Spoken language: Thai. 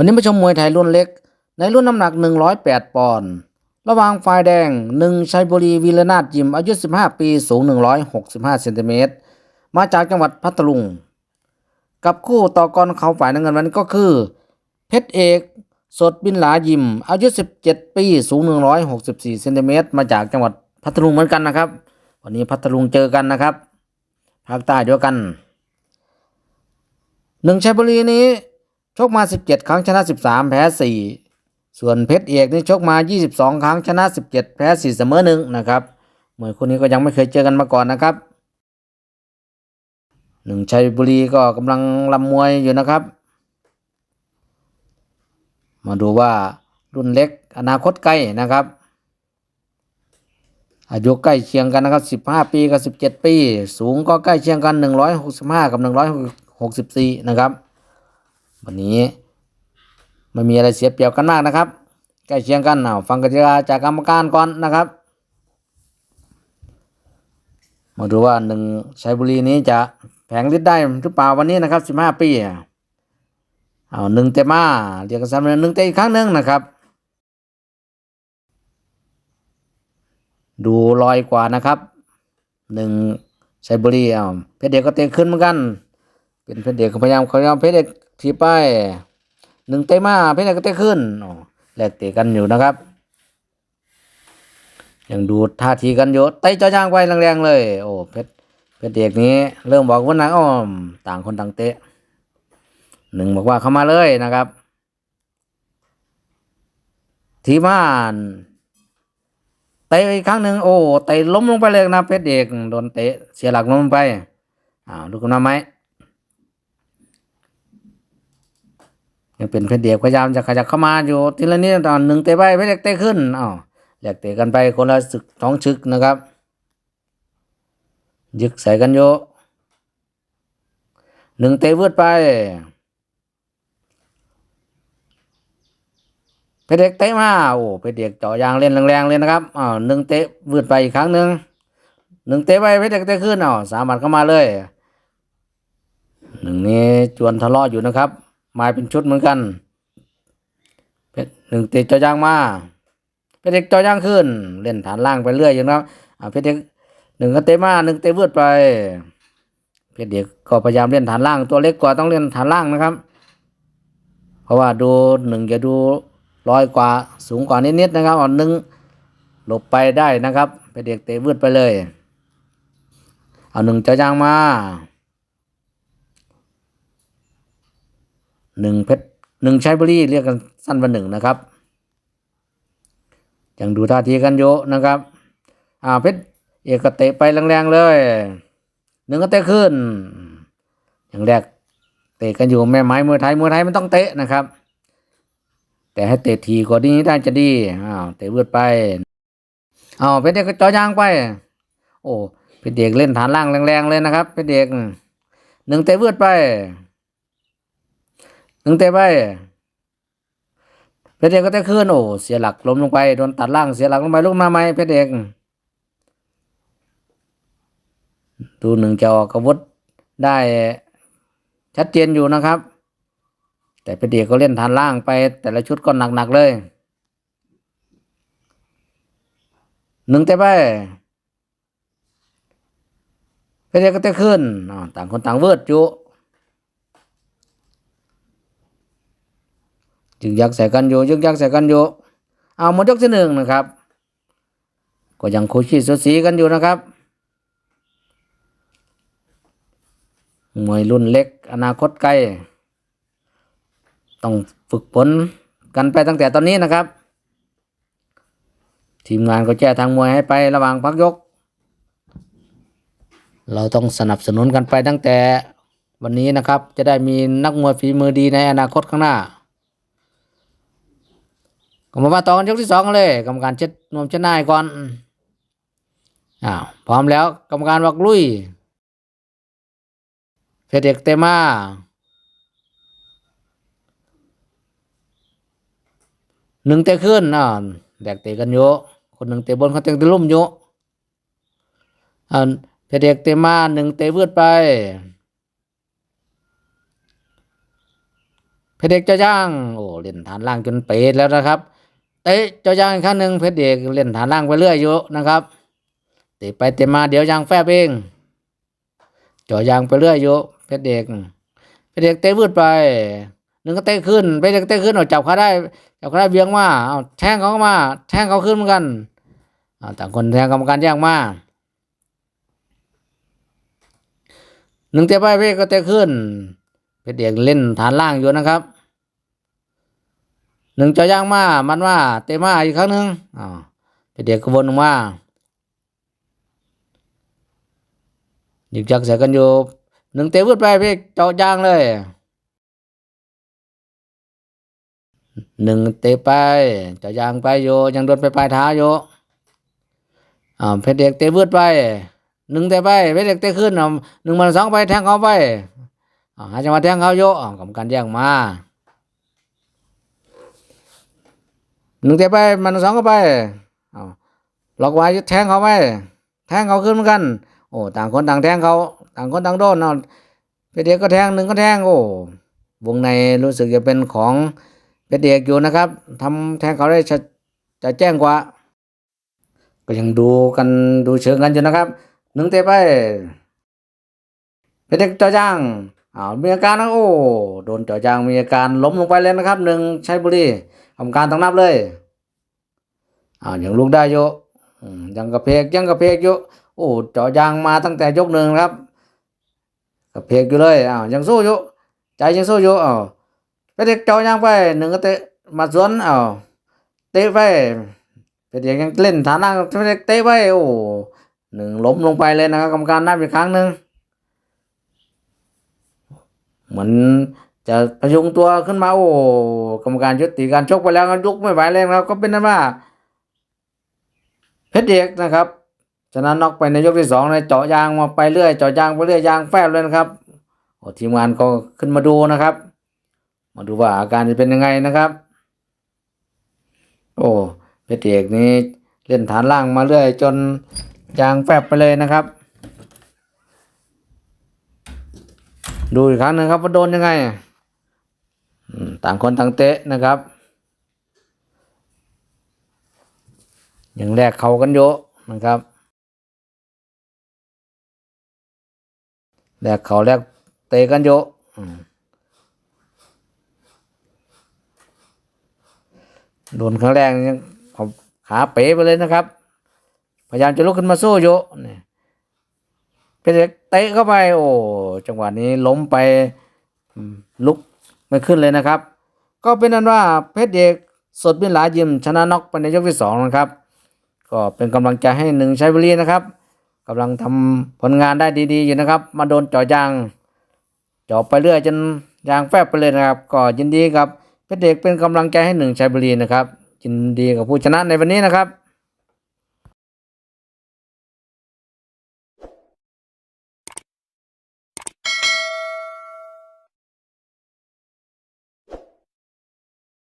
วันนี้มาชมมวยไทยรุ่นเล็ก ในรุ่นน้ำหนัก 108 ปอนด์ ระหว่างฝ่ายแดง1ชัยบุรีวีรนาถยิมอายุ 15 ปีสูง 165เซนติเมตร มาจากจังหวัดพัทลุง กับคู่ต่อกรเขาฝ่ายน้ำเงินวันนี้ก็คือ เพชรเอก สดบินหลายิม อายุ 17 ปีสูง 164เซนติเมตร มาจากจังหวัดพัทลุงเหมือนกันนะครับ วันนี้พัทลุงเจอกันนะครับภาคใต้เดียวกันหนึ่งชัยบุรีนี้ ชกมา 17 ครั้งชนะ 13 แพ้ 4 ส่วนเพชรเอกนี่ชกมา 22 ครั้งชนะ 17 แพ้ 4 เสมอหนึ่งนะครับมวยคู่นี้ก็ยังไม่เคยเจอกันมาก่อนนะครับหนึ่งชัยบุรีก็กำลังลำมวยอยู่นะครับ มาดูว่ารุ่นเล็กอนาคตไกลนะครับ อายุใกล้เคียงกันนะครับ 15 ปีกับ 17 ปี สูงก็ใกล้เคียงกัน 165 กับ 164 นะครับ วันนี้ไม่มีอะไรเสียเปรียบกันมากนะครับใกล้เคียงกันเอาฟังกติกาจากกรรมการก่อนนะครับ มาดูว่าหนึ่งชัยบุรีนี้จะแผงฤทธิ์ได้หรือเปล่าวันนี้นะครับ15ปีเอาหนึ่งเตมาเรียกกันซ้ำหนึ่งเตอีกครั้งหนึ่งนะครับ ดูลอยกว่านะครับหนึ่งชัยบุรีเอาเพชรเด็กก็เตะขึ้นเหมือนกัน เป็นเพชรเด็กพยายามพยายามเพชรเด็ก ทีไปหนึ่งเตะมาเพชรเด็กก็เตะขึ้นอ๋อแลกเตะกันอยู่นะครับ ยังดูท่าทีกันอยู่เตะจ่อยางไปแรงๆเลย โอ้เพชรเพชรเด็กนี้ เริ่มบอกว่านะอ้อมต่างคนต่างเตะหนึ่งบอกว่าเข้ามาเลยนะครับ ทีมานเตะอีกครั้งหนึ่งโอ้เตะล้มลงไปเลยนะเพชรเด็กโดนเตะเสียหลักล้มลงไปอ้าวดูกนมาไหม ยังเป็นเพชรเดียกพยายามจะขยับเข้ามาอยู่ทีละนิดตอนหนึ่งเตะไปเพชรเด็กเตะขึ้นอ้าวแหลกเตะกันไปคนละศึกท้องชึกนะครับ ยึกใส่กันโยหนึ่งเตะวืดไปเพชรเด็กเตะมาโอ้เพชรเด็กเจาะยางเล่นแรงๆเลยนะครับอ้าวหนึ่งเตะวืดไปอีกครั้งหนึ่งหนึ่งเตะไปเพชรเด็กเตะขึ้นอ้าวสามหมัดเข้ามาเลยหนึ่งนี้จวนทะเลาะอยู่นะครับ ไม้เป็นชุดเหมือนกันเพชรหนึ่งเตะจอยางมาเพชรเด็กจอยางขึ้น เล่นฐานล่างไปเรื่อยอย่างนั้นอ่าเพชรเด็กหนึ่งก็เตะมาหนึ่งเตะวืดไปเพชรเด็กก็พยายามเล่นฐานล่าง ตัวเล็กกว่าต้องเล่นฐานล่างนะครับ เพราะว่าดูหนึ่งจะดูร้อยกว่าสูงกว่านิดๆนะครับอ่อนหนึ่งหลบไปได้นะครับเพชรเด็กเตะวืดไปเลย เอาหนึ่งจอยางมา หนึ่งเพชรหนึ่งชัยบุรีเรียกกันสั้นว่าหนึ่งนะครับยังดูท่าทีกันโยนะครับอ่าเพชรเอกเตะไปแรงๆเลยหนึ่งก็เตะขึ้น อย่างแรกเตะกันอยู่แม่ไม้มวยไทยมวยไทยมันต้องเตะนะครับ แต่ให้เตะทีกว่านี้ได้จะดีอ้าวเตะเบืดไปอ้าวเพชรเอกก็จ่อยางไป โอ้เพชรเอกเล่นฐานล่างแรงๆเลยนะครับเพชรเอกหนึ่งเตะเบืดไป หนึ่งเตะไปเพชรเอกก็เตะขึ้นโอ้เสียหลักล้มลงไปโดนตัดล่างเสียหลักลงไปลุกมาไหมเพชรเอกดูหนึ่งจะออกอาวุธได้ชัดเจนอยู่นะครับ แต่เพชรเอกก็เล่นฐานล่างไป แต่ละชุดก็หนักๆเลยหนึ่งเตะไปเพชรเอกก็เตะขึ้นต่างคนต่างเวิร์ดอยู่ ยึกยักใส่กันอยู่ยึกยักใส่กันอยู่เอาหมดยกที่หนึ่งนะครับ ก็ยังคุยขี้สูสีกันอยู่นะครับมวยรุ่นเล็ก อนาคตไกล ต้องฝึกฝนกันไปตั้งแต่ตอนนี้นะครับ ทีมงานก็แจ้ทางมวยให้ไประหว่างพักยก เราต้องสนับสนุนกันไปตั้งแต่วันนี้นะครับ จะได้มีนักมวยฝีมือดีในอนาคตข้างหน้า ก็มาว่าต่อกันยกที่สองกันเลย กรรมการเช็ดนวมเช็ดหน้าให้ก่อนอ้าวพร้อมแล้ว กรรมการบอกลุยเพชรเอกเตมาหนึ่งเตะขึ้นอ่าแดกเตะกันโยอะคนหนึ่งเตะบนเขาเตะตะลุ่มโยอะอ่าเพชรเอกเตมาหนึ่งเตะเวืดไปเพชรเอกจ้าย่างโอ้เล่นฐานล่างจนเป๋แล้วนะครับ เตะเจ้ายางอีกครั้งหนึ่งเพชรเอกเล่นฐานล่างไปเรื่อยอยู่นะครับเตะไปเตะมาเดี๋ยวยางแฟบเองจ่อยางไปเรื่อยอยู่เพชรเอกเพชรเอกเตะวืดไปหนึ่งก็เตะขึ้นเพชรเอกเตะขึ้นเอาจับเขาได้จับเขาได้เบียงมาเอาแทงเข้ามา แทงเขาขึ้นเหมือนกันอาต่างคนแทงกรรมการแย่งมาหนึ่งเตะไปเพชรก็เตะขึ้นเพชรเอกเล่นฐานล่างอยู่นะครับ หนึ่งจอย่างมา มันว่าเตะมาอีกครั้งหนึ่งอ่าเพชรเอกก็วนลงมายึกยักใส่กันอยู่หนึ่งเตะวืดไปเพชรเจาะยางเลยหนึ่งเตะไปเจาะยางไปอยู่ยังโดนไปปลายเท้าอยู่อ่าเพชรเอกเตะวืดไปหนึ่งเตะไปเพชรเอกเตะขึ้นอ่าหนึ่งมันสองไปแทงเขาไปอ่าหาจังหวะแทงเขาโยอ่ากรรมการแย่งมา หนึ่งเตะไปมันสองก็ไปเอาล็อกไว้แทงเขาไปแทงเขาขึ้นเหมือนกัน โอ้ต่างคนต่างแทงเขาต่างคนต่างโดนเนาะเพชรเอกก็แทงหนึ่งก็แทงโอ้วงในรู้สึกจะเป็นของเพชรเอกอยู่นะครับทำแทงเขาได้จะจะแจ้งกว่า ก็ยังดูกันดูเชิงกันอยู่นะครับหนึ่งเตะไปเพชรเอกเจอจ้างอ้าวมีอาการนะโอ้โดนจ่อยางมีอาการล้มลงไปเลยนะครับหนึ่งชัยบุรี ทำการต้องนับเลยอ้ายังลุกได้อยู่อืมยังกระเพกยังกระเพกอยู่โอ้เจ่อยางมาตั้งแต่ยกหนึ่งครับกระเพกอยู่เลยอ้าวยังสู้อยู่ใจยังสู้อยู่อ้าวไปเด็กเจ่อยางไปหนึ่งก็เตะมาสวนอ้าวเตะไปไปเด็กยังเล่นฐานล่างไปเด็กเตะไปโอ้หนึ่งล้มลงไปเลยนะครับกรรมการนับอีกครั้งหนึ่งเหมือน จะพยุงตัวขึ้นมาโอ้กรรมการยุติการชกไปแล้วก็ลุกไม่ไหวแล้วครับ ก็เป็นนั้นว่าเพชรเอกนะครับชนะน็อกไปในยกที่สองในเจาะยางมาไปเรื่อยเจาะยางไปเรื่อยยางแฟบเลยนะครับโอ้ทีมงานก็ขึ้นมาดูนะครับ มาดูว่าอาการจะเป็นยังไงนะครับ โอ้เพชรเอกนี่เล่นฐานล่างมาเรื่อย จนยางแฟบไปเลยนะครับ ดูอีกครั้งหนึ่งครับว่าโดนยังไง ต่างคนต่างเตะนะครับยังแลกเขากันเยอะนะครับแลกเขาแลกเตะกันเยอะโดนครั้งแรกยังเขาขาเป๋ไปเลยนะครับ พยายามจะลุกขึ้นมาสู้อยู่นี่เพชรเตะเข้าไป โอ้จังหวะนี้ล้มไปลุก ไม่ขึ้นเลยนะครับ ก็เป็นนั้นว่าเพชรเอกสดบินหลายิมชนะน็อกไปในยกที่สองนะครับก็เป็นกำลังใจให้หนึ่งชัยบุรีนะครับกำลังทำผลงานได้ดีๆอยู่นะครับ มาโดนจ่อยางจ่อไปเรื่อยจนยางแฟบไปเลยนะครับ ก็ยินดีกับเพชรเอกเป็นกำลังใจให้หนึ่งชัยบุรีนะครับยินดีกับผู้ชนะในวันนี้นะครับ